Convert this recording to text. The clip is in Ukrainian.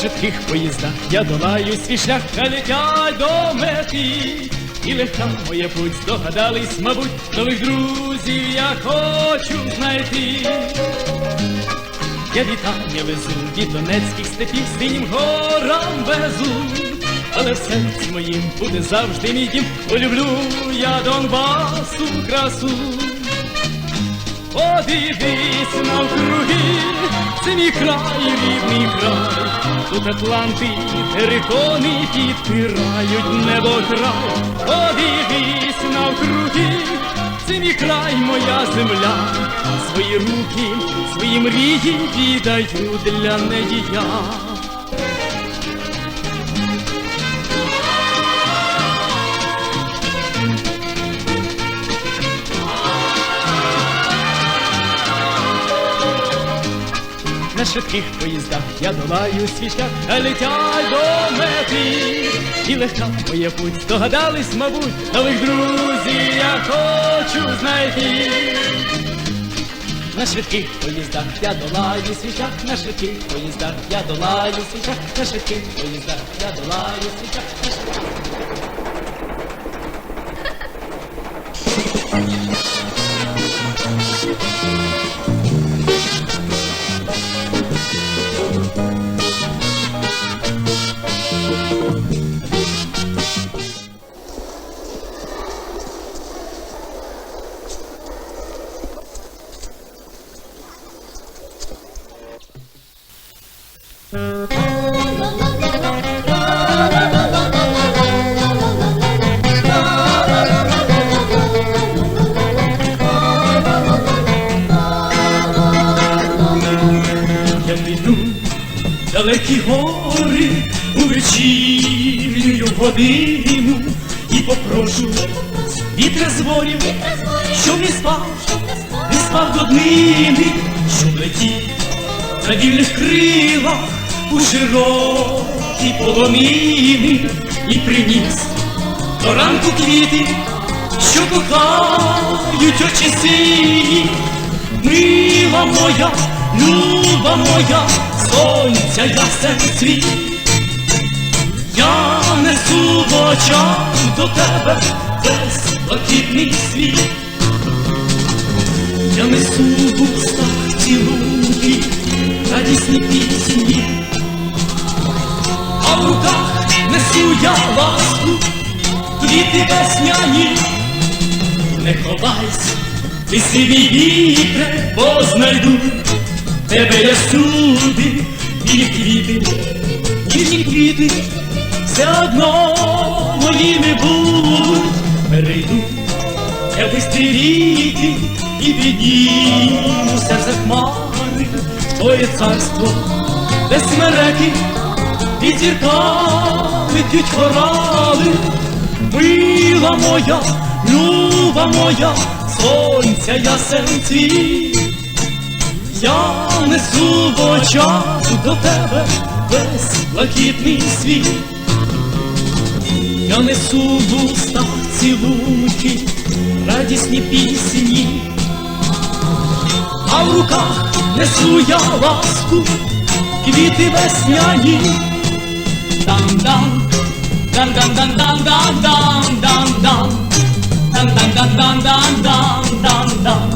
швидких поїздах я долаю свій шлях та летять до мети. І легка моя путь, здогадались, мабуть, нових друзів я хочу знайти. Я вітання везу від донецьких степів синім горам везу, але в серці моїм буде завжди мій дім, бо люблю я Донбасу красу. Подивись навкруги, це мій край, рідний край, тут Атланти, терикони підпирають небо край. Подивись навкруги, це мій край, моя земля, свої руки, свої мрії віддаю для неї я. На швидких поїздах я долаю свій шлях, летять до мети. І легка моя путь, здогадались, мабуть, нових друзів я хочу знайти. На швидких поїздах я долаю свій на швидких поїздах я долаю свій на швидких поїздах я долаю свій на швидких. Далекі гори у вечірню годину. І попрошу вітра з ворів, щоб не спав, не спав до днини, щоб летів на вільних крилах у широкі полонини. І приніс до ранку квіти, що кохають очі сині, мила моя, люба моя, сонця ясен світ. Я несу в очах до тебе весь блакитний світ. Я несу в устах цілунки, радісні пісні, а в руках несу я ласку, квіти весняні. Не ховайся, ти сивій вітре, бо знайду тебе я всюди, білі квіти, ніжні квіти, все одно моїми будуть. Перейду я бистрі ріки і піднімуся за хмари твоє царство, де смереки під зірками п'ють хорали. Мила моя, люба моя, сонця ясен цвіт. Я несу в очах до тебе весь блакитний світ. Я несу в устах цілунки, радісні пісні, а в руках несу я ласку, квіти весняні. Дам-дам, дам-дам-дам-дам-дам-дам-дам, дам-дам-дам-дам-дам-дам-дам,